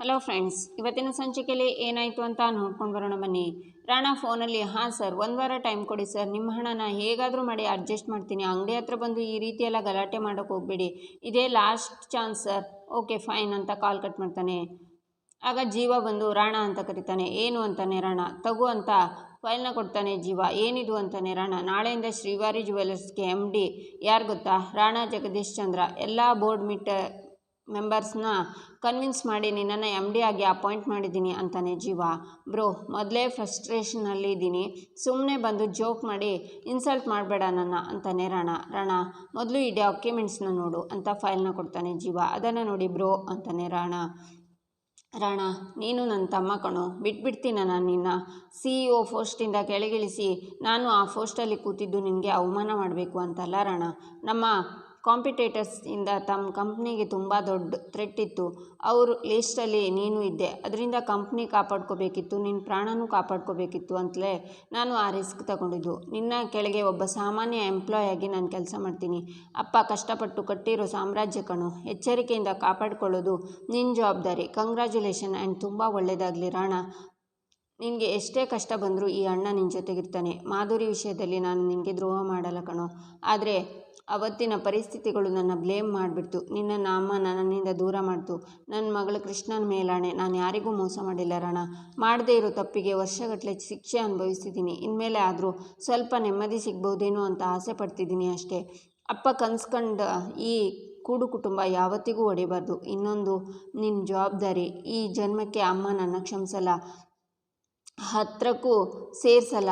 Hello friends ಇವತ್ತಿನ ಸಂಚಿಕೆಯಲ್ಲಿ ಏನಾಯಿತು ಅಂತ ನೋಡ್ಕೊಂಡು ಬರೋಣ ಬನ್ನಿ. ರಾಣಾ ಫೋನಲ್ಲಿ, ಹಾಂ ಸರ್, ಒಂದು ವಾರ ಟೈಮ್ ಕೊಡಿ ಸರ್, ನಿಮ್ಮ ಹಣನ ಹೇಗಾದರೂ ಮಾಡಿ ಅಡ್ಜಸ್ಟ್ ಮಾಡ್ತೀನಿ. ಅಂಗಡಿ ಹತ್ರ ಬಂದು ಈ ರೀತಿ ಎಲ್ಲ ಗಲಾಟೆ ಮಾಡೋಕ್ಕೆ ಹೋಗಬೇಡಿ. ಇದೇ last chance sir. Okay fine ಅಂತ ಕಾಲ್ ಕಟ್ ಮಾಡ್ತಾನೆ. ಆಗ ಜೀವ ಬಂದು, ರಾಣಾ ಅಂತ ಕರೀತಾನೆ. ಏನು ಅಂತಾನೆ ರಾಣ. ತಗು ಅಂತ ಫೈಲ್ನ ಕೊಡ್ತಾನೆ ಜೀವ. ಏನಿದು ಅಂತಾನೆ ರಾಣ. ನಾಳೆಯಿಂದ ಶ್ರೀವಾರಿ ಜುವೆಲ್ಲರ್ಸ್ಗೆ ಎಂ ಡಿ ಯಾರು ಗೊತ್ತಾ? ರಾಣಾ ಜಗದೀಶ್ ಚಂದ್ರ. ಎಲ್ಲ ಬೋರ್ಡ್ ಮೀಟ ಮೆಂಬರ್ಸ್ನ ಕನ್ವಿನ್ಸ್ ಮಾಡಿ, ನಿನ್ನನ್ನು ಎಂ ಡಿ ಆಗಿ ಅಪಾಯಿಂಟ್ ಮಾಡಿದ್ದೀನಿ ಅಂತಾನೆ ಜೀವ. ಬ್ರೋ, ಮೊದಲೇ ಫ್ರಸ್ಟ್ರೇಷನಲ್ಲಿ ಇದ್ದೀನಿ ಸುಮ್ಮನೆ ಬಂದು ಜೋಕ್ ಮಾಡಿ ಇನ್ಸಲ್ಟ್ ಮಾಡಬೇಡ ನನ್ನ ಅಂತಾನೆ ರಾಣ. ರಾಣ, ಮೊದಲು ಈ ಡಾಕ್ಯುಮೆಂಟ್ಸ್ನ ನೋಡು ಅಂತ ಫೈಲ್ನ ಕೊಡ್ತಾನೆ ಜೀವ. ಅದನ್ನು ನೋಡಿ ಬ್ರೋ ಅಂತಾನೆ ರಾಣ. ರಾಣ, ನೀನು ನನ್ನ ತಮ್ಮ ಕಣೋ. ಬಿಟ್ಬಿಡ್ತೀನ ನಾನು ನಿನ್ನ? ಸಿ ಇ ಒ ಪೋಸ್ಟಿಂದ ಕೆಳಗಿಳಿಸಿ, ನಾನು ಆ ಪೋಸ್ಟಲ್ಲಿ ಕೂತಿದ್ದು ನಿನಗೆ ಅವಮಾನ ಮಾಡಬೇಕು ಅಂತಲ್ಲ ರಾಣ. ನಮ್ಮ ಕಾಂಪಿಟೇಟರ್ಸಿಂದ ತಮ್ಮ ಕಂಪ್ನಿಗೆ ತುಂಬ ದೊಡ್ಡ ಥ್ರೆಟ್ ಇತ್ತು. ಅವರು ಲಿಸ್ಟಲ್ಲಿ ನೀನು ಇದ್ದೆ. ಅದರಿಂದ ಕಂಪ್ನಿ ಕಾಪಾಡ್ಕೋಬೇಕಿತ್ತು ನಿನ್ನ ಪ್ರಾಣನೂ ಕಾಪಾಡ್ಕೋಬೇಕಿತ್ತು ಅಂತಲೇ ನಾನು ಆ ರಿಸ್ಕ್ ತಗೊಂಡಿದ್ದು. ನಿನ್ನ ಕೆಳಗೆ ಒಬ್ಬ ಸಾಮಾನ್ಯ ಎಂಪ್ಲಾಯ್ ಆಗಿ ನಾನು ಕೆಲಸ ಮಾಡ್ತೀನಿ. ಅಪ್ಪ ಕಷ್ಟಪಟ್ಟು ಕಟ್ಟಿರೋ ಸಾಮ್ರಾಜ್ಯ ಕಣು, ಎಚ್ಚರಿಕೆಯಿಂದ ಕಾಪಾಡಿಕೊಳ್ಳೋದು ನಿನ್ನ ಜವಾಬ್ದಾರಿ. ಕಂಗ್ರ್ಯಾಚುಲೇಷನ್ ಆ್ಯಂಡ್ ತುಂಬ ಒಳ್ಳೆಯದಾಗಲಿ ರಾಣ. ನಿನಗೆ ಎಷ್ಟೇ ಕಷ್ಟ ಬಂದರೂ ಈ ಅಣ್ಣ ನಿನ್ನ ಜೊತೆಗಿರ್ತಾನೆ. ಮಾಧುರಿ ವಿಷಯದಲ್ಲಿ ನಾನು ನಿನಗೆ ದ್ರೋಹ ಮಾಡಲ್ಲ ಕಣೋ. ಆದರೆ ಅವತ್ತಿನ ಪರಿಸ್ಥಿತಿಗಳು ನನ್ನ ಬ್ಲೇಮ್ ಮಾಡಿಬಿಡ್ತು. ನಿನ್ನ ನಮ್ಮ ನನ್ನಿಂದ ದೂರ ಮಾಡ್ತು. ನನ್ನ ಮಗಳು ಕೃಷ್ಣನ ಮೇಲಾಣೆ. ನಾನು ಯಾರಿಗೂ ಮೋಸ ಮಾಡಿಲ್ಲ ರಣ. ಮಾಡದೇ ಇರೋ ತಪ್ಪಿಗೆ ವರ್ಷಗಟ್ಟಲೆ ಶಿಕ್ಷೆ ಅನುಭವಿಸ್ತಿದ್ದೀನಿ ಇನ್ಮೇಲೆ ಆದರೂ ಸ್ವಲ್ಪ ನೆಮ್ಮದಿ ಸಿಗ್ಬೋದೇನೋ ಅಂತ ಆಸೆ ಪಡ್ತಿದ್ದೀನಿ ಅಷ್ಟೇ. ಅಪ್ಪ ಕನ್ಸ್ಕೊಂಡ ಈ ಕೂಡು ಕುಟುಂಬ ಯಾವತ್ತಿಗೂ ಹೊಡಿಬಾರ್ದು ಇನ್ನೊಂದು ನಿನ್ನ ಜವಾಬ್ದಾರಿ. ಈ ಜನ್ಮಕ್ಕೆ ಅಮ್ಮ ನನ್ನ ಕ್ಷಮಿಸಲ್ಲ. ಹತ್ರಕ್ಕೂ ಸೇರಿಸಲ್ಲ.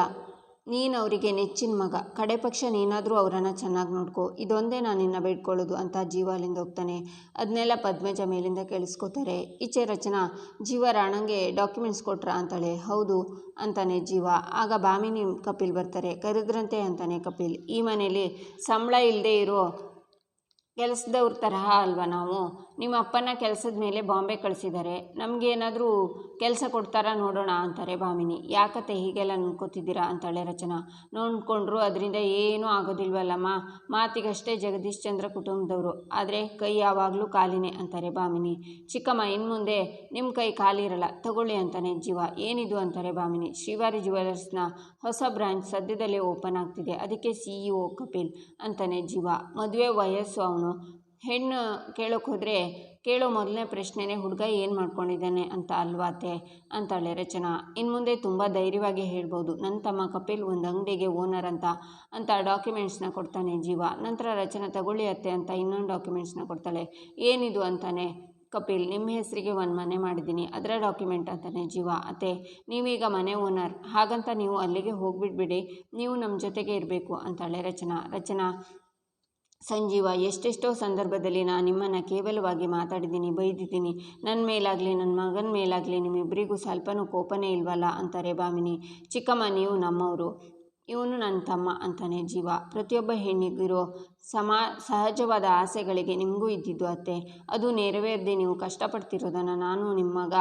ನೀನು ಅವರಿಗೆ ನೆಚ್ಚಿನ ಮಗ. ಕಡೆ ಪಕ್ಷ ನೀನಾದರೂ ಅವರನ್ನು ಚೆನ್ನಾಗಿ ನೋಡ್ಕೊ. ಇದೊಂದೇ ನಾನು ನಿನ್ನ ಬೇಡ್ಕೊಳ್ಳೋದು ಅಂತ ಜೀವ ಅಲ್ಲಿಂದ ಹೋಗ್ತಾನೆ. ಅದನ್ನೆಲ್ಲ ಪದ್ಮಜ ಮೇಲಿಂದ ಕೇಳಿಸ್ಕೋತಾರೆ. ಈಚೆ ರಚನಾ, ಜೀವ ರಾಣಂಗೆ ಡಾಕ್ಯುಮೆಂಟ್ಸ್ ಕೊಟ್ರಾ ಅಂತಾಳೆ. ಹೌದು ಅಂತಾನೆ ಜೀವ. ಆಗ ಬಾಮಿನಿ ಕಪಿಲ್ ಬರ್ತಾರೆ. ಕರೆದ್ರಂತೆ ಅಂತಾನೆ ಕಪಿಲ್. ಈ ಮನೇಲಿ ಸಂಬಳ ಇಲ್ಲದೆ ಇರೋ ಕೆಲಸದವ್ರ ತರಹ ಅಲ್ವಾ ನಾವು? ನಿಮ್ಮ ಅಪ್ಪನ ಕೆಲಸದ ಮೇಲೆ ಬಾಂಬೆ ಕಳಿಸಿದ್ದಾರೆ ನಮಗೇನಾದರೂ ಕೆಲಸ ಕೊಡ್ತಾರಾ ನೋಡೋಣ ಅಂತಾರೆ ಭಾಮಿನಿ. ಯಾಕತ್ತೆ ಹೀಗೆಲ್ಲ ಅನ್ಕೋತಿದ್ದೀರಾ ಅಂತಾಳೆ ರಚನಾ. ನೋಡ್ಕೊಂಡ್ರು ಅದರಿಂದ ಏನೂ ಆಗೋದಿಲ್ವಲ್ಲಮ್ಮ. ಮಾತಿಗಷ್ಟೇ ಜಗದೀಶ್ ಚಂದ್ರ ಕುಟುಂಬದವರು. ಆದರೆ ಕೈ ಯಾವಾಗಲೂ ಖಾಲಿನೇ ಅಂತಾರೆ ಭಾಮಿನಿ. ಚಿಕ್ಕಮ್ಮ ಇನ್ನು ಮುಂದೆ ನಿಮ್ಮ ಕೈ ಖಾಲಿ ಇರಲ್ಲ. ತಗೊಳ್ಳಿ ಅಂತಾನೆ ಜೀವ. ಏನಿದು ಅಂತಾರೆ ಭಾಮಿನಿ. ಶ್ರೀವಾರಿ ಜುವೆಲರ್ಸ್ನ ಹೊಸ ಬ್ರಾಂಚ್ ಸದ್ಯದಲ್ಲೇ ಓಪನ್ ಆಗ್ತಿದೆ. ಅದಕ್ಕೆ ಸಿ ಇ ಒ ಕಪಿಲ್ ಅಂತಾನೆ ಜೀವ. ಮದುವೆ ವಯಸ್ಸು ಅವನು. ಹೆಣ್ಣು ಕೇಳೋಕೆ ಹೋದರೆ, ಕೇಳೋ ಮೊದಲನೇ ಪ್ರಶ್ನೆನೇ ಹುಡುಗ ಏನು ಮಾಡ್ಕೊಂಡಿದ್ದಾನೆ ಅಂತ ಅಲ್ವಾತೆ ಅಂತಾಳೆ ರಚನಾ. ಇನ್ನು ಮುಂದೆ ತುಂಬ ಧೈರ್ಯವಾಗಿ ಹೇಳ್ಬೋದು ನನ್ನ ತಮ್ಮ ಕಪಿಲ್ ಒಂದು ಅಂಗಡಿಗೆ ಓನರ್ ಅಂತ ಅಂತ ಡಾಕ್ಯುಮೆಂಟ್ಸ್ನ ಕೊಡ್ತಾನೆ ಜೀವ. ನಂತರ ರಚನಾ, ತಗೊಳ್ಳಿ ಅತ್ತೆ ಅಂತ ಇನ್ನೊಂದು ಡಾಕ್ಯುಮೆಂಟ್ಸ್ನ ಕೊಡ್ತಾಳೆ. ಏನಿದು ಅಂತಾನೆ, ಕಪಿಲ್ ನಿಮ್ಮ ಹೆಸರಿಗೆ ಒಂದು ಮನೆ ಮಾಡಿದ್ದೀನಿ, ಅದರ ಡಾಕ್ಯುಮೆಂಟ್ ಅಂತಾನೆ ಜೀವ. ಅತ್ತೆ, ನೀವೀಗ ಮನೆ ಓನರ್, ಹಾಗಂತ ನೀವು ಅಲ್ಲಿಗೆ ಹೋಗಿಬಿಟ್ಬಿಡಿ, ನೀವು ನಮ್ಮ ಜೊತೆಗೆ ಇರಬೇಕು ಅಂತಾಳೆ ರಚನಾ. ರಚನಾ ಸಂಜೀವ, ಎಷ್ಟೆಷ್ಟೋ ಸಂದರ್ಭದಲ್ಲಿ ನಾನು ನಿಮ್ಮನ್ನು ಕೇವಲವಾಗಿ ಮಾತಾಡಿದ್ದೀನಿ, ಬೈದಿದ್ದೀನಿ. ನನ್ನ ಮೇಲಾಗಲಿ ನನ್ನ ಮಗನ ಮೇಲಾಗಲಿ ನಿಮ್ಮಿಬ್ಬರಿಗೂ ಸ್ವಲ್ಪನೂ ಕೋಪನೇ ಇಲ್ವಲ್ಲ? ಅಂತಾರೆ ಭಾಮಿನಿ. ಚಿಕ್ಕಮ್ಮ, ನೀವು ನಮ್ಮವರು. ಇವನು ನನ್ನ ತಮ್ಮ ಅಂತಾನೆ ಜೀವ. ಪ್ರತಿಯೊಬ್ಬ ಹೆಣ್ಣಿಗಿರೋ ಸಮಾ, ಸಹಜವಾದ ಆಸೆಗಳಿಗೆ ನಿಮಗೂ ಇದ್ದಿದ್ದು ಅತ್ತೆ. ಅದು ನೆರವೇರದೆ ನೀವು ಕಷ್ಟಪಡ್ತಿರೋದನ್ನು ನಾನು ನಿಮ್ಮ ಮಗ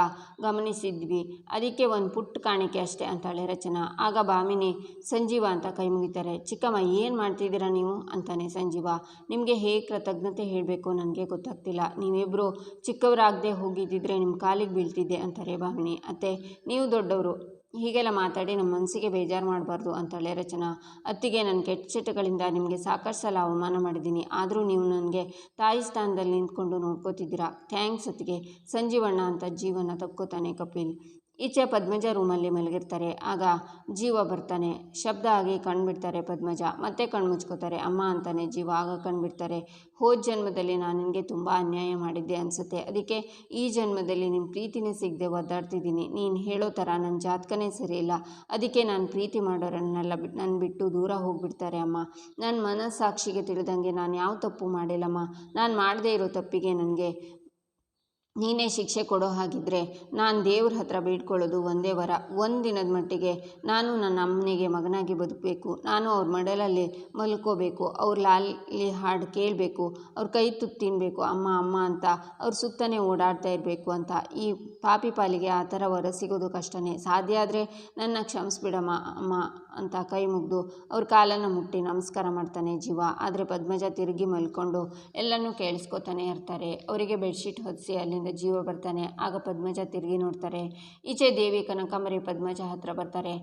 ಗಮನಿಸಿದ್ವಿ. ಅದಕ್ಕೆ ಒಂದು ಪುಟ್ಟ ಕಾಣಿಕೆ ಅಷ್ಟೇ ಅಂತಾಳೆ ರಚನಾ. ಆಗ ಬಾಮಿನಿ, ಸಂಜೀವ ಅಂತ ಕೈ ಮುಗಿತಾರೆ. ಚಿಕ್ಕಮ್ಮ, ಏನು ಮಾಡ್ತಿದ್ದೀರಾ ನೀವು? ಅಂತಾನೆ ಸಂಜೀವ. ನಿಮಗೆ ಹೇಗೆ ಕೃತಜ್ಞತೆ ಹೇಳಬೇಕು ನನಗೆ ಗೊತ್ತಾಗ್ತಿಲ್ಲ. ನೀವಿಬ್ಬರು ಚಿಕ್ಕವರಾಗದೆ ಹೋಗಿದ್ದಿದ್ರೆ ನಿಮ್ಮ ಕಾಲಿಗೆ ಬೀಳ್ತಿದ್ದೆ ಅಂತಾರೆ ಬಾಮಿನಿ. ಅತ್ತೆ, ನೀವು ದೊಡ್ಡವರು. ಹೀಗೆಲ್ಲ ಮಾತಾಡಿ ನಮ್ಮ ಮನಸ್ಸಿಗೆ ಬೇಜಾರು ಮಾಡಬಾರ್ದು ಅಂತಾಳೆ ರಚನಾ. ಅತ್ತಿಗೆ ನನ್ನ ಕೆಟ್ಟ ಚಟಗಳಿಂದ ನಿಮಗೆ ಸಾಕಷ್ಟು ಸಲ ಅವಮಾನ ಮಾಡಿದ್ದೀನಿ. ಆದರೂ ನೀವು ನನಗೆ ತಾಯಿ ಸ್ಥಾನದಲ್ಲಿ ನಿಂತ್ಕೊಂಡು ನೋಡ್ಕೋತಿದ್ದೀರಾ? ಥ್ಯಾಂಕ್ಸ್ ಅತ್ತಿಗೆ. ಸಂಜೀವಣ್ಣ ಅಂತ ಜೀವನ ತಕ್ಕೋತಾನೆ ಕಪಿಲ್. ಈಚೆ ಪದ್ಮಜ ರೂಮಲ್ಲಿ ಮಲಗಿರ್ತಾರೆ. ಆಗ ಜೀವ ಬರ್ತಾನೆ. ಶಬ್ದ ಆಗಿ ಕಣ್ಬಿಡ್ತಾರೆ ಪದ್ಮಜ. ಮತ್ತೆ ಕಣ್ಣು ಮುಚ್ಕೋತಾರೆ ಅಮ್ಮ ಅಂತಾನೆ ಜೀವ ಆಗ ಕಣ್ಬಿಡ್ತಾರೆ. ಹೋದ ಜನ್ಮದಲ್ಲಿ ನಾನು ನಿನಗೆ ತುಂಬ ಅನ್ಯಾಯ ಮಾಡಿದ್ದೆ ಅನಿಸುತ್ತೆ. ಅದಕ್ಕೆ ಈ ಜನ್ಮದಲ್ಲಿ ನಿಮ್ಮ ಪ್ರೀತಿನೇ ಸಿಗದೆ ಒದ್ದಾಡ್ತಿದ್ದೀನಿ. ನೀನು ಹೇಳೋ ಥರ ನನ್ನ ಜಾತಕನೇ ಸರಿಯಿಲ್ಲ. ಅದಕ್ಕೆ ನಾನು ಪ್ರೀತಿ ಮಾಡೋರನ್ನೆಲ್ಲ ಬಿಟ್ಟು ನನ್ನ ಬಿಟ್ಟು ದೂರ ಹೋಗಿಬಿಡ್ತಾರೆ ಅಮ್ಮ. ನನ್ನ ಮನಸ್ಸಾಕ್ಷಿಗೆ ತಿಳಿದಂಗೆ ನಾನು ಯಾವ ತಪ್ಪು ಮಾಡಿಲ್ಲಮ್ಮ. ನಾನು ಮಾಡದೇ ಇರೋ ತಪ್ಪಿಗೆ ನನಗೆ ನೀನೇ ಶಿಕ್ಷೆ ಕೊಡೋ ಹಾಗಿದ್ರೆ ನಾನು ದೇವ್ರ ಹತ್ರ ಬೇಡ್ಕೊಳ್ಳೋದು ಒಂದೇ ವರ. ಒಂದು ದಿನದ ಮಟ್ಟಿಗೆ ನಾನು ನನ್ನ ಅಮ್ಮನಿಗೆ ಮಗನಾಗಿ ಬದುಕಬೇಕು. ನಾನು ಅವ್ರ ಮಡಲಲ್ಲಿ ಮಲ್ಕೋಬೇಕು. ಅವ್ರ ಲಾಲಿ ಹಾಡು ಕೇಳಬೇಕು. ಅವ್ರ ಕೈ ತುತ್ತು ತಿನ್ನಬೇಕು ಅಮ್ಮ ಅಮ್ಮ ಅಂತ ಅವ್ರ ಸುತ್ತನೇ ಓಡಾಡ್ತಾ ಇರಬೇಕು ಅಂತ. ಈ ಪಾಪಿ ಪಾಲಿಗೆ ಆ ಥರ ವರ ಸಿಗೋದು ಕಷ್ಟನೇ. ಸಾಧ್ಯ ಆದರೆ ನನ್ನ ಕ್ಷಮಿಸ್ಬಿಡಮ್ಮ, ಅಮ್ಮ ಅಂತ ಕೈ ಮುಗಿದು ಅವ್ರ ಕಾಲನ್ನು ಮುಟ್ಟಿ ನಮಸ್ಕಾರ ಮಾಡ್ತಾನೆ ಜೀವ. ಆದರೆ ಪದ್ಮಜ ತಿರುಗಿ ಮಲ್ಕೊಂಡು ಎಲ್ಲನೂ ಕೇಳಿಸ್ಕೊತಾನೆ ಇರ್ತಾರೆ. ಅವರಿಗೆ ಬೆಡ್ಶೀಟ್ ಹೊದಿಸಿ ಅಲ್ಲಿಂದ ಕಡೆಯಿಂದ ಜೀವ ಬರ್ತಾನೆ. ಆಗ ಪದ್ಮಜ ತಿರುಗಿ ನೋಡ್ತಾರೆ. ಈಚೆ ದೇವಿ ಕನಕಾಂಬರಿ ಪದ್ಮಜ ಹತ್ರ ಬರ್ತಾರೆ.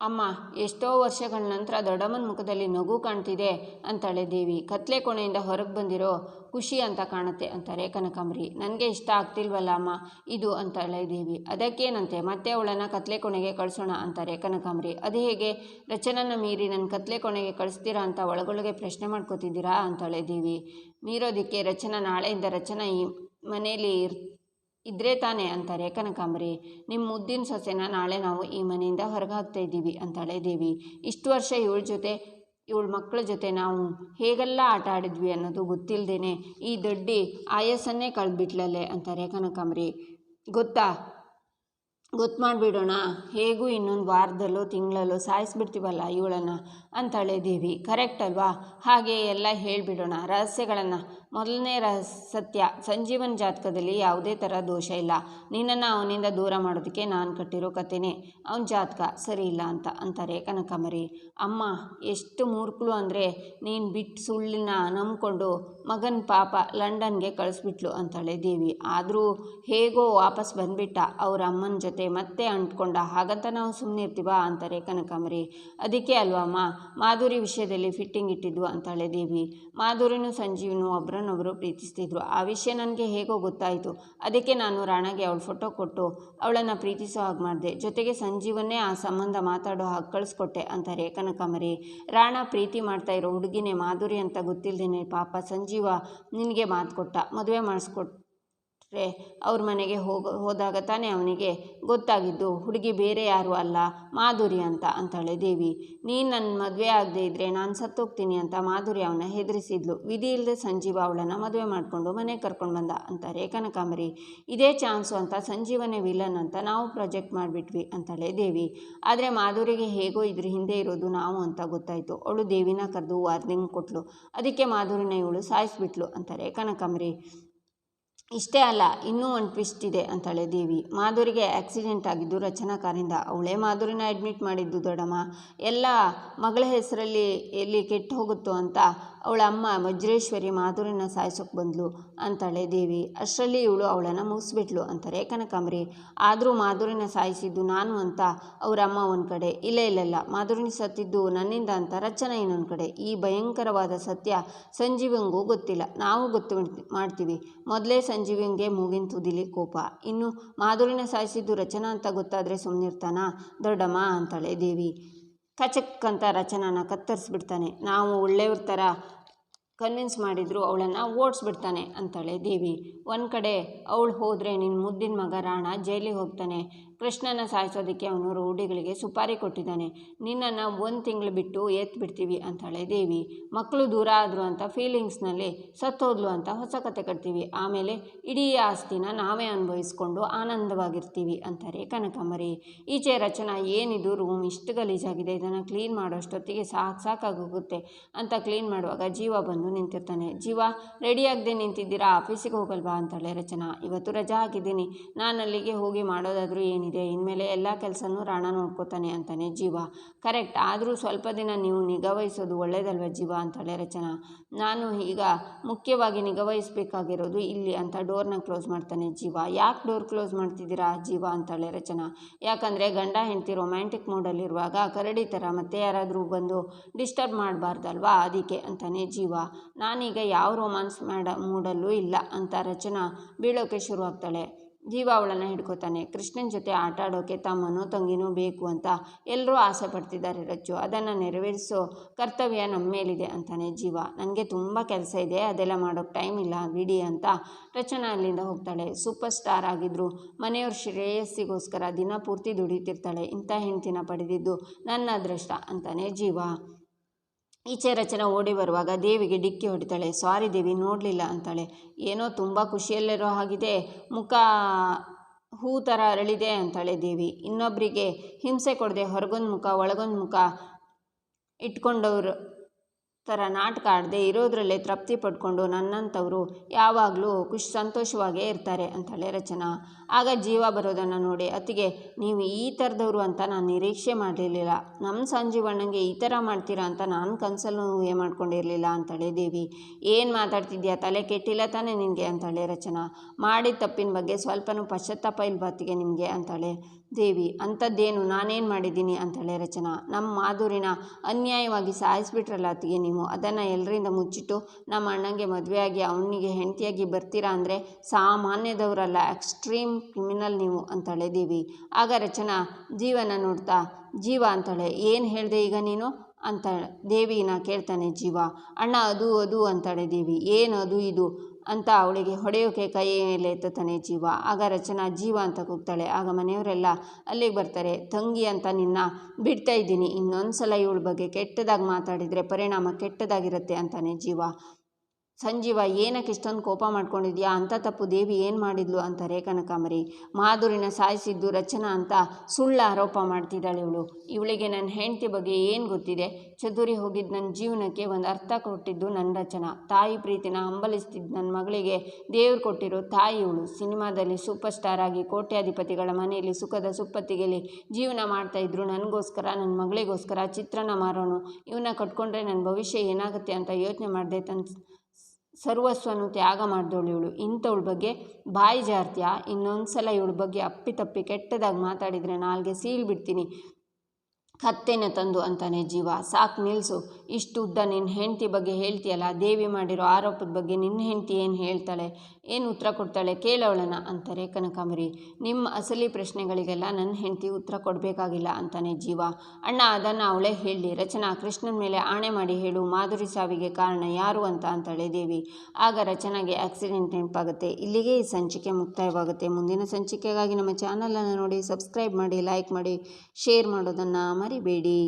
ಅಮ್ಮ, ಎಷ್ಟೋ ವರ್ಷಗಳ ನಂತರ ದೊಡ್ಡಮ್ಮನ ಮುಖದಲ್ಲಿ ನಗು ಕಾಣ್ತಿದೆ ಅಂತಾಳೆ ದೇವಿ. ಕತ್ಲೆ ಕೋಣೆಯಿಂದ ಹೊರಗೆ ಬಂದಿರೋ ಖುಷಿ ಅಂತ ಕಾಣುತ್ತೆ ಅಂತಾರೆ ಕನಕಾಂಬರಿ. ನನಗೆ ಇಷ್ಟ ಆಗ್ತಿಲ್ವಲ್ಲ ಅಮ್ಮ, ಇದು ಅಂತಾಳೆ ದೇವಿ. ಅದಕ್ಕೇನಂತೆ, ಮತ್ತೆ ಅವಳನ್ನು ಕತ್ಲೆ ಕೋಣೆಗೆ ಕಳಿಸೋಣ ಅಂತಾರೆ ಕನಕಾಂಬರಿ. ಅದು ಹೇಗೆ, ರಚನನ ಮೀರಿ ನನ್ನ ಕತ್ಲೆ ಕೋಣೆಗೆ ಕಳಿಸ್ತೀರಾ ಅಂತ ಒಳಗೊಳಗೆ ಪ್ರಶ್ನೆ ಮಾಡ್ಕೋತಿದ್ದೀರಾ ಅಂತಾಳೆ ದೇವಿ. ಮೀರೋದಕ್ಕೆ ರಚನಾ, ನಾಳೆಯಿಂದ ರಚನಾ ಈ ಮನೆಯಲ್ಲಿ ಇರ್ ಇದ್ರೆ ತಾನೆ ಅಂತಾರೆ ಕನಕಾಂಬರಿ. ನಿಮ್ಮ ಮುದ್ದಿನ ಸೊಸೆನ ನಾಳೆ ನಾವು ಈ ಮನೆಯಿಂದ ಹೊರಗೆ ಹಾಕ್ತಾ ಇದ್ದೀವಿ ಅಂತಾಳೆ ದೇವಿ. ಇಷ್ಟು ವರ್ಷ ಇವಳ ಜೊತೆ, ಇವಳ ಮಕ್ಕಳ ಜೊತೆ ನಾವು ಹೇಗೆಲ್ಲ ಆಟ ಆಡಿದ್ವಿ ಅನ್ನೋದು ಗೊತ್ತಿಲ್ಲದೇನೆ ಈ ದೊಡ್ಡಿ ಆಯಸ್ಸನ್ನೇ ಕಳೆದ್ಬಿಟ್ಲಲ್ಲೇ ಅಂತಾರೆ ಕನಕಾಂಬರಿ. ಗೊತ್ತಾ? ಗೊತ್ತು ಮಾಡಿಬಿಡೋಣ. ಹೇಗೂ ಇನ್ನೊಂದು ವಾರದಲ್ಲೋ ತಿಂಗಳಲ್ಲೋ ಸಾಯಿಸ್ಬಿಡ್ತೀವಲ್ಲ ಇವಳನ್ನು ಅಂತಾಳೆ ದೇವಿ. ಕರೆಕ್ಟ್ ಅಲ್ವಾ? ಹಾಗೆ ಎಲ್ಲ ಹೇಳಿಬಿಡೋಣ. ರಹಸ್ಯಗಳನ್ನು. ಮೊದಲನೇ ಸತ್ಯ ಸಂಜೀವನ್ ಜಾತಕದಲ್ಲಿ ಯಾವುದೇ ಥರ ದೋಷ ಇಲ್ಲ. ನಿನ್ನನ್ನು ಅವನಿಂದ ದೂರ ಮಾಡೋದಕ್ಕೆ ನಾನು ಕಟ್ಟಿರೋ ಕಥೆನೇ. ಅವನ ಜಾತಕ ಸರಿ ಇಲ್ಲ ಅಂತ ಅಂತಾರೆ ಕನಕಮರಿ ಅಮ್ಮ, ಎಷ್ಟು ಮೂರ್ಖಳು ಅಂದರೆ ನೀನು ಬಿಟ್ಟು ಸುಳ್ಳಿನ ನಂಬಿಕೊಂಡು ಮಗನ ಪಾಪ ಲಂಡನ್ಗೆ ಕಳಿಸ್ಬಿಟ್ಲು ಅಂತಾಳೆ ದೇವಿ. ಆದರೂ ಹೇಗೋ ವಾಪಸ್ ಬಂದುಬಿಟ್ಟ ಅವ್ರ ಅಮ್ಮನ ಜೊತೆ ಮತ್ತೆ ಅಂಟ್ಕೊಂಡ, ಹಾಗಂತ ನಾವು ಸುಮ್ಮನೆ ಇರ್ತೀವ ಅಂತಾರೆ ಕನಕಮರಿ ಅದಕ್ಕೆ ಅಲ್ವಾ ಅಮ್ಮ, ಮಾಧುರಿ ವಿಷಯದಲ್ಲಿ ಫಿಟ್ಟಿಂಗ್ ಇಟ್ಟಿದ್ದು ಅಂತಾಳೆ ದೇವಿ. ಮಾಧುರಿನೂ ಸಂಜೀವನು ಒಬ್ರನ್ನೊಬ್ಬರು ಪ್ರೀತಿಸ್ತಿದ್ರು. ಆ ವಿಷಯ ನನಗೆ ಹೇಗೋ ಗೊತ್ತಾಯಿತು. ಅದಕ್ಕೆ ನಾನು ರಾಣಾಗೆ ಅವಳ ಫೋಟೋ ಕೊಟ್ಟು, ಅವಳನ್ನು ಪ್ರೀತಿಸೋ ಹಾಗೆ ಮಾಡಿದೆ. ಜೊತೆಗೆ ಸಂಜೀವನ್ನೇ ಆ ಸಂಬಂಧ ಮಾತಾಡೋ ಹಾಗೆ ಕಳಿಸ್ಕೊಟ್ಟೆ ಅಂತಾರೆ ಕನಕಾಂಬರಿ ರಾಣಾ ಪ್ರೀತಿ ಮಾಡ್ತಾ ಇರೋ ಹುಡುಗಿನೇ ಮಾಧುರಿ ಅಂತ ಗೊತ್ತಿಲ್ಲದೇನೆ ಪಾಪ ಸಂಜೀವ ನಿನಗೆ ಮಾತು ಕೊಟ್ಟ. ಮದುವೆ ಮಾಡಿಸ್ಕೊಟ್ಟು ಅವ್ರ ಮನೆಗೆ ಹೋಗ, ಹೋದಾಗ ತಾನೇ ಅವನಿಗೆ ಗೊತ್ತಾಗಿದ್ದು, ಹುಡುಗಿ ಬೇರೆ ಯಾರು ಅಲ್ಲ, ಮಾಧುರಿ ಅಂತ ಅಂತಾಳೆ ದೇವಿ. ನೀನು ನನ್ನ ಮದುವೆ ಆಗದೆ ಇದ್ದರೆ ನಾನು ಸತ್ತೋಗ್ತೀನಿ ಅಂತ ಮಾಧುರಿ ಅವನ ಹೆದರಿಸಿದ್ಲು. ವಿಧಿ ಇಲ್ಲದೆ ಸಂಜೀವ ಅವಳನ್ನು ಮದುವೆ ಮಾಡಿಕೊಂಡು ಮನೆಗೆ ಕರ್ಕೊಂಡು ಬಂದ, ಅಂತಾರೆ ಕನಕಾಂಬರಿ. ಇದೇ ಚಾನ್ಸು ಅಂತ, ಸಂಜೀವನೇ ವಿಲನ್ ಅಂತ ನಾವು ಪ್ರಾಜೆಕ್ಟ್ ಮಾಡಿಬಿಟ್ವಿ, ಅಂತಾಳೆ ದೇವಿ. ಆದರೆ ಮಾಧುರಿಗೆ ಹೇಗೋ ಇದ್ರ ಹಿಂದೆ ಇರೋದು ನಾವು ಅಂತ ಗೊತ್ತಾಯಿತು. ಅವಳು ದೇವಿನ ಕರೆದು ವಾರ್ನಿಂಗ್ ಕೊಟ್ಲು. ಅದಕ್ಕೆ ಮಾಧುರಿನ ಇವಳು ಸಾಯಿಸ್ಬಿಟ್ಲು, ಅಂತಾರೆ ಕನಕಾಂಬರಿ. ಇಷ್ಟೇ ಅಲ್ಲ, ಇನ್ನೂ ಒಂದು ಟ್ವಿಸ್ಟ್ ಇದೆ ಅಂತಾಳೆ ದೇವಿ. ಮಾಧುರಿಗೆ ಆಕ್ಸಿಡೆಂಟ್ ಆಗಿದ್ದು ರಚನಾ ಕಾರಿಂದ ಅವಳೇ ಮಾಧುರಿನ ಅಡ್ಮಿಟ್ ಮಾಡಿದ್ದು ದೊಡ್ಡಮ್ಮ. ಎಲ್ಲ ಮಗಳ ಹೆಸರಲ್ಲಿ ಎಲ್ಲಿ ಕೆಟ್ಟು ಹೋಗುತ್ತೋ ಅಂತ ಅವಳ ಅಮ್ಮ ವಜ್ರೇಶ್ವರಿ ಮಾಧುರಿನ ಸಾಯಿಸೋಕೆ ಬಂದ್ಲು ಅಂತಾಳೆ ದೇವಿ. ಅಷ್ಟರಲ್ಲಿ ಇವಳು ಅವಳನ್ನು ಮುಗಿಸ್ಬಿಟ್ಲು ಅಂತಾರೆ ಕನಕಾಂಬರಿ. ಆದರೂ ಮಾಧುರಿನ ಸಾಯಿಸಿದ್ದು ನಾನು ಅಂತ ಅವರ ಅಮ್ಮ ಒಂದು ಕಡೆ. ಇಲ್ಲ ಇಲ್ಲ ಇಲ್ಲ. ಮಾಧುರಿನ ಸತ್ತಿದ್ದು ನನ್ನಿಂದ ಅಂತ ರಚನಾ ಇನ್ನೊಂದು ಕಡೆ. ಈ ಭಯಂಕರವಾದ ಸತ್ಯ ಸಂಜೀವಂಗೂ ಗೊತ್ತಿಲ್ಲ. ನಾವು ಗೊತ್ತು ಮಾಡ್ತೀವಿ. ಮೊದಲೇ ಸಂಜೀವಿಂಗೆ ಮೂಗಿನ ತುದಿಲಿ ಕೋಪ. ಇನ್ನು ಮಾಧುರಿನ ಸಾಯಿಸಿದ್ದು ರಚನಾ ಅಂತ ಗೊತ್ತಾದರೆ ಸುಮ್ಮನಿರ್ತಾನಾ ದೊಡ್ಡಮ್ಮ ಅಂತಾಳೆ ದೇವಿ. ಕಚಕ್ ಅಂತ ರಚನಾನ ಕತ್ತರಿಸ್ಬಿಡ್ತಾನೆ. ನಾವು ಒಳ್ಳೆಯವ್ರ ಥರ ಕನ್ವಿನ್ಸ್ ಮಾಡಿದ್ರು ಅವಳನ್ನು ಓಡಿಸ್ಬಿಡ್ತಾನೆ ಅಂತಾಳೆ ದೇವಿ. ಒಂದು ಕಡೆ ಅವಳು ಹೋದರೆ ನಿನ್ನ ಮುದ್ದಿನ ಮಗ ರಾಣ ಜೈಲಿಗೆ ಹೋಗ್ತಾನೆ. ಕೃಷ್ಣನ ಸಾಯಿಸೋದಕ್ಕೆ ಅವನು ರೌಡಿಗಳಿಗೆ ಸುಪಾರಿ ಕೊಟ್ಟಿದ್ದಾನೆ. ನಿನ್ನನ್ನು ಒಂದು ತಿಂಗಳು ಬಿಟ್ಟು ಎತ್ತು ಬಿಡ್ತೀವಿ ಅಂತಾಳೆ ದೇವಿ. ಮಕ್ಕಳು ದೂರ ಆದರು ಅಂತ ಫೀಲಿಂಗ್ಸ್ನಲ್ಲಿ ಸತ್ತೋದ್ಲು ಅಂತ ಹೊಸ ಕತೆ ಕಟ್ತೀವಿ. ಆಮೇಲೆ ಇಡೀ ಆಸ್ತಿನ ನಾವೇ ಅನುಭವಿಸ್ಕೊಂಡು ಆನಂದವಾಗಿರ್ತೀವಿ ಅಂತಾರೆ ಕನಕಾಂಬರಿ. ಈಚೆ ರಚನಾ ಏನಿದು? ರೂಮ್ ಇಷ್ಟು ಗಲೀಜಾಗಿದೆ. ಇದನ್ನು ಕ್ಲೀನ್ ಮಾಡೋಷ್ಟೊತ್ತಿಗೆ ಸಾಕು ಸಾಕಾಗೋಗುತ್ತೆ ಅಂತ ಕ್ಲೀನ್ ಮಾಡುವಾಗ ಜೀವ ಬಂದು ನಿಂತಿರ್ತಾನೆ. ಜೀವ ರೆಡಿಯಾಗದೆ ನಿಂತಿದ್ದೀರಾ? ಆಫೀಸಿಗೆ ಹೋಗಲ್ವಾ? ಅಂತಾಳೆ ರಚನಾ. ಇವತ್ತು ರಜಾ ಹಾಕಿದ್ದೀನಿ. ನಾನು ಅಲ್ಲಿಗೆ ಹೋಗಿ ಮಾಡೋದಾದರೂ ಏನಿದೆ? ಇನ್ಮೇಲೆ ಎಲ್ಲ ಕೆಲಸನೂ ರಾಣ ನೋಡ್ಕೋತಾನೆ ಅಂತಾನೆ ಜೀವ. ಕರೆಕ್ಟ್. ಆದರೂ ಸ್ವಲ್ಪ ದಿನ ನೀವು ನಿಗಾವಹಿಸೋದು ಒಳ್ಳೇದಲ್ವಾ ಜೀವ ಅಂತಾಳೆ ರಚನಾ ನಾನು ಈಗ ಮುಖ್ಯವಾಗಿ ನಿಗಾವಹಿಸ್ಬೇಕಾಗಿರೋದು ಇಲ್ಲಿ ಅಂತ ಡೋರ್ನ ಕ್ಲೋಸ್ ಮಾಡ್ತಾನೆ ಜೀವ. ಯಾಕೆ ಡೋರ್ ಕ್ಲೋಸ್ ಮಾಡ್ತಿದ್ದೀರಾ ಜೀವ ಅಂತಾಳೆ ರಚನಾ ಯಾಕಂದರೆ ಗಂಡ ಹೆಂಡತಿ ರೊಮ್ಯಾಂಟಿಕ್ ಮೂಡಲ್ಲಿರುವಾಗ ಕರಡಿ ಥರ ಮತ್ತೆ ಯಾರಾದರೂ ಬಂದು ಡಿಸ್ಟರ್ಬ್ ಮಾಡಬಾರ್ದಲ್ವಾ ಅದಕ್ಕೆ ಅಂತಾನೆ ಜೀವ. ನಾನೀಗ ಯಾವ ರೊಮ್ಯಾನ್ಸ್ ಮಾಡ ಮೂಡಲ್ಲೂ ಇಲ್ಲ ಅಂತ ರಚನಾ ಬೀಳೋಕೆ ಶುರುವಾಗ್ತಾಳೆ ಜೀವ ಅವಳನ್ನು ಹಿಡ್ಕೋತಾನೆ. ಕೃಷ್ಣನ ಜೊತೆ ಆಟ ಆಡೋಕೆ ತಮ್ಮನೂ ತಂಗಿನೂ ಬೇಕು ಅಂತ ಎಲ್ಲರೂ ಆಸೆ ಪಡ್ತಿದ್ದಾರೆ ರಚ್ಚು ಅದನ್ನು ನೆರವೇರಿಸೋ ಕರ್ತವ್ಯ ನಮ್ಮ ಮೇಲಿದೆ ಅಂತಾನೆ ಜೀವ. ನನಗೆ ತುಂಬ ಕೆಲಸ ಇದೆ, ಅದೆಲ್ಲ ಮಾಡೋಕ್ಕೆ ಟೈಮ್ ಇಲ್ಲ, ಬಿಡಿ ಅಂತ ರಚನಾ ಅಲ್ಲಿಂದ ಹೋಗ್ತಾಳೆ. ಸೂಪರ್ ಸ್ಟಾರ್ ಆಗಿದ್ರು, ಮನೆಯವ್ರ ಶ್ರೇಯಸ್ಸಿಗೋಸ್ಕರ ದಿನ ಪೂರ್ತಿ ದುಡಿತಿರ್ತಾಳೆ. ಇಂಥ ಹೆಂಡತಿನ ಪಡೆದಿದ್ದು ನನ್ನ ಅದೃಷ್ಟ ಅಂತಾನೆ ಜೀವ. ಈಚೆ ರಚನಾ ಓಡಿ ಬರುವಾಗ ದೇವಿಗೆ ಡಿಕ್ಕಿ ಹೊಡಿತಾಳೆ ಸಾರಿ ದೇವಿ, ನೋಡಲಿಲ್ಲ ಅಂತಾಳೆ. ಏನೋ ತುಂಬ ಖುಷಿಯಲ್ಲಿರೋ ಹಾಗಿದೆ, ಮುಖ ಹೂ ಥರ ಅರಳಿದೆ ಅಂತಾಳೆ ದೇವಿ. ಇನ್ನೊಬ್ಬರಿಗೆ ಹಿಂಸೆ ಕೊಡದೆ ಹೊರಗೊಂದು ಮುಖ, ಒಳಗೊಂದು ಮುಖ ಇಟ್ಕೊಂಡವ್ರು ಥರ ನಾಟಕ ಆಡದೆ ಇರೋದ್ರಲ್ಲೇ ತೃಪ್ತಿ ಪಡ್ಕೊಂಡು ನನ್ನಂಥವರು ಯಾವಾಗಲೂ ಖುಷಿ ಸಂತೋಷವಾಗೇ ಇರ್ತಾರೆ ಅಂತಾಳೆ ರಚನಾ. ಆಗ ಜೀವ ಬರೋದನ್ನು ನೋಡಿ ಅತಿಗೆ ನೀವು ಈ ಥರದವರು ಅಂತ ನಾನು ನಿರೀಕ್ಷೆ ಮಾಡಿರಲಿಲ್ಲ ನಮ್ಮ ಸಂಜೀವಣ್ಣಂಗೆ ಈ ಥರ ಮಾಡ್ತೀರಾ ಅಂತ ನಾನು ಕನಸಲ್ಲೂ ಊಹೆ ಮಾಡ್ಕೊಂಡಿರಲಿಲ್ಲ, ಅಂತಾಳೆ ದೇವಿ. ಏನು ಮಾತಾಡ್ತಿದ್ಯಾ? ತಲೆ ಕೆಟ್ಟಿಲ್ಲ ತಾನೇ ನಿನಗೆ? ಅಂತಾಳೆ ರಚನಾ. ಮಾಡಿದ ತಪ್ಪಿನ ಬಗ್ಗೆ ಸ್ವಲ್ಪನೂ ಪಶ್ಚಾತ್ತಾಪ ಇಲ್ಬಾತಿಗೆ ನಿಮಗೆ? ಅಂತಾಳೆ ದೇವಿ. ಅಂಥದ್ದೇನು? ನಾನೇನು ಮಾಡಿದ್ದೀನಿ? ಅಂತಾಳೆ ರಚನಾ. ನಮ್ಮ ಮಾಧುರಿನ ಅನ್ಯಾಯವಾಗಿ ಸಾಯಿಸ್ಬಿಟ್ರಲ್ಲ ಅತ್ತಿಗೆ ನೀವು. ಅದನ್ನು ಎಲ್ಲರಿಂದ ಮುಚ್ಚಿಟ್ಟು ನಮ್ಮ ಅಣ್ಣಂಗೆ ಮದುವೆಯಾಗಿ ಅವನಿಗೆ ಹೆಂಡತಿಯಾಗಿ ಬರ್ತೀರಾ ಅಂದರೆ ಸಾಮಾನ್ಯದವರಲ್ಲ ಎಕ್ಸ್ಟ್ರೀಮ್ ಕ್ರಿಮಿನಲ್ ನೀವು ಅಂತಳೆದೀವಿ ಆಗ ರಚನಾ, ಜೀವನ ನೋಡ್ತಾ, ಜೀವ ಅಂತಾಳೆ, ಏನು ಹೇಳಿದೆ ಈಗ ನೀನು? ಅಂತ ದೇವಿನ ಕೇಳ್ತಾನೆ ಜೀವ. ಅಣ್ಣ, ಅದು ಅದು ಅಂತಾಳೆ ದೇವಿ ಏನು ಅದು ಇದು? ಅಂತ ಅವಳಿಗೆ ಹೊಡೆಯೋಕೆ ಕೈ ಮೇಲೆ ಎತ್ತುತ್ತಾನೆ ಜೀವ. ಆಗ ರಚನಾ ಜೀವ ಅಂತ ಕೂಗ್ತಾಳೆ. ಆಗ ಮನೆಯವರೆಲ್ಲ ಅಲ್ಲಿಗೆ ಬರ್ತಾರೆ. ತಂಗಿ ಅಂತ ನಿನ್ನ ಬಿಡ್ತಾ ಇದ್ದೀನಿ. ಇನ್ನೊಂದು ಸಲ ಇವಳ ಬಗ್ಗೆ ಕೆಟ್ಟದಾಗಿ ಮಾತಾಡಿದರೆ ಪರಿಣಾಮ ಕೆಟ್ಟದಾಗಿರುತ್ತೆ ಅಂತಾನೆ ಜೀವ. ಸಂಜೀವ, ಏನಕ್ಕೆ ಇಷ್ಟೊಂದು ಕೋಪ ಮಾಡ್ಕೊಂಡಿದ್ಯಾ? ಅಂತ ತಪ್ಪು ದೇವಿ ಏನು ಮಾಡಿದ್ಲು ಅಂತಾರೆ ಕನಕಾಂಬರಿ. ಮಾಧುರಿನ ಸಾಯಿಸಿದ್ದು ರಚನಾ ಅಂತ ಸುಳ್ಳು ಆರೋಪ ಮಾಡ್ತಿದ್ದಾಳೆ ಇವಳು. ಇವಳಿಗೆ ನನ್ನ ಹೆಂಡತಿ ಬಗ್ಗೆ ಏನು ಗೊತ್ತಿದೆ? ಚದುರಿ ಹೋಗಿದ್ದು ನನ್ನ ಜೀವನಕ್ಕೆ ಒಂದು ಅರ್ಥ ಕೊಟ್ಟಿದ್ದು ನನ್ನ ರಚನಾ. ತಾಯಿ ಪ್ರೀತಿನ ಹಂಬಲಿಸ್ತಿದ್ದ ನನ್ನ ಮಗಳಿಗೆ ದೇವ್ರು ಕೊಟ್ಟಿರೋ ತಾಯಿ ಇವಳು. ಸಿನಿಮಾದಲ್ಲಿ ಸೂಪರ್ ಸ್ಟಾರ್ ಆಗಿ ಕೋಟ್ಯಾಧಿಪತಿಗಳ ಮನೆಯಲ್ಲಿ ಸುಖದ ಸುಪ್ಪತ್ತಿಗೆಲಿ ಜೀವನ ಮಾಡ್ತಾಯಿದ್ರು ನನಗೋಸ್ಕರ ನನ್ನ ಮಗಳಿಗೋಸ್ಕರ ಚಿತ್ರನ ಮಾರೋಣ ಇವನ್ನ ಕಟ್ಕೊಂಡ್ರೆ ನನ್ನ ಭವಿಷ್ಯ ಏನಾಗುತ್ತೆ ಅಂತ ಯೋಚನೆ ಮಾಡಿದೆ ತನ್ನ ಸರ್ವಸ್ವನು ತ್ಯಾಗ ಮಾಡಿದವಳು ಇವಳು. ಇಂಥವಳ ಬಗ್ಗೆ ಬಾಯಿ ಜಾರ್ತ್ಯಾ? ಇನ್ನೊಂದು ಸಲ ಇವಳ ಬಗ್ಗೆ ಅಪ್ಪಿತಪ್ಪಿ ಕೆಟ್ಟದಾಗಿ ಮಾತಾಡಿದರೆ ನಾಲ್ಗೆ ಸೀಲ್ ಬಿಡ್ತೀನಿ. ಕತ್ತೆನ ತಂದು ಅಂತಾನೆ ಜೀವ. ಸಾಕು ನಿಲ್ಲಿಸು ಇಷ್ಟು ಉದ್ದ ನಿನ್ನ ಹೆಂಡತಿ ಬಗ್ಗೆ ಹೇಳ್ತೀಯಲ್ಲ? ದೇವಿ ಮಾಡಿರೋ ಆರೋಪದ ಬಗ್ಗೆ ನಿನ್ನ ಹೆಂಡತಿ ಏನು ಹೇಳ್ತಾಳೆ? ಏನು ಉತ್ತರ ಕೊಡ್ತಾಳೆ? ಕೇಳವಳನ ಅಂತಾರೆ ಕನಕಾಂಬರಿ. ನಿಮ್ಮ ಅಸಲಿ ಪ್ರಶ್ನೆಗಳಿಗೆಲ್ಲ ನನ್ನ ಹೆಂಡತಿ ಉತ್ತರ ಕೊಡಬೇಕಾಗಿಲ್ಲ ಅಂತಾನೆ ಜೀವ. ಅಣ್ಣ, ಅದನ್ನು ಅವಳೇ ಹೇಳಿ. ರಚನಾ, ಕೃಷ್ಣನ ಮೇಲೆ ಆಣೆ ಮಾಡಿ ಹೇಳು. ಮಾಧುರಿ ಸಾವಿಗೆ ಕಾರಣ ಯಾರು ಅಂತ ಅಂತಾಳೆ ದೇವಿ. ಆಗ ರಚನಾಗೆ ಆಕ್ಸಿಡೆಂಟ್ ನೆನಪಾಗುತ್ತೆ. ಇಲ್ಲಿಗೆ ಈ ಸಂಚಿಕೆ ಮುಕ್ತಾಯವಾಗುತ್ತೆ. ಮುಂದಿನ ಸಂಚಿಕೆಗಾಗಿ ನಮ್ಮ ಚಾನಲನ್ನು ನೋಡಿ, ಸಬ್ಸ್ಕ್ರೈಬ್ ಮಾಡಿ, ಲೈಕ್ ಮಾಡಿ, ಶೇರ್ ಮಾಡೋದನ್ನು ಮರಿಬೇಡಿ